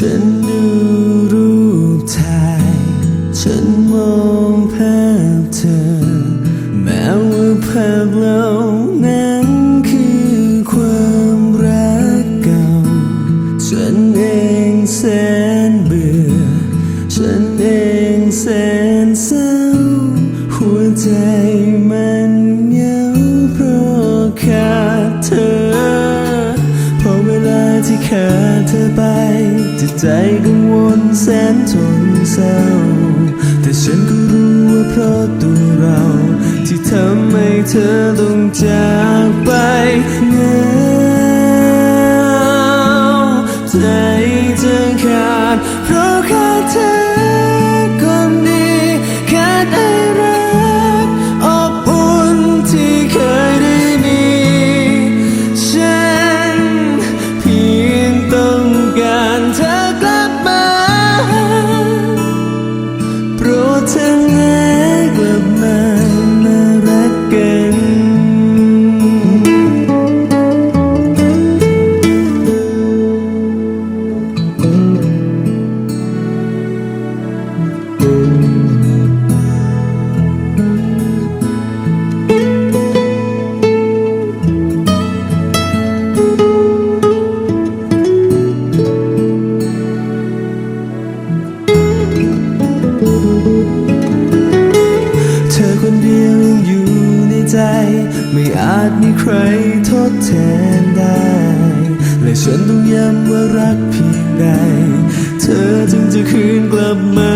ฉันดูรูปถ่าย ฉันมองภาพเธอ แม้ว่าภาพเหล่านั้นคือความรักเก่า ฉันเองแสนเบื่อ ฉันเองแสนเศร้าหัวใจ ที่ขาดเธอไปจิตใจกังวลแสนทนเศร้า แต่ฉันก็รู้ว่าเพราะตัวเรา ที่ทำให้เธอต้องจากไปเหง to ใจไม่อาจมีใครทดแทนได้ และฉันต้องย้ำว่ารักเพียงใด เธอจึงจะคืนกลับมา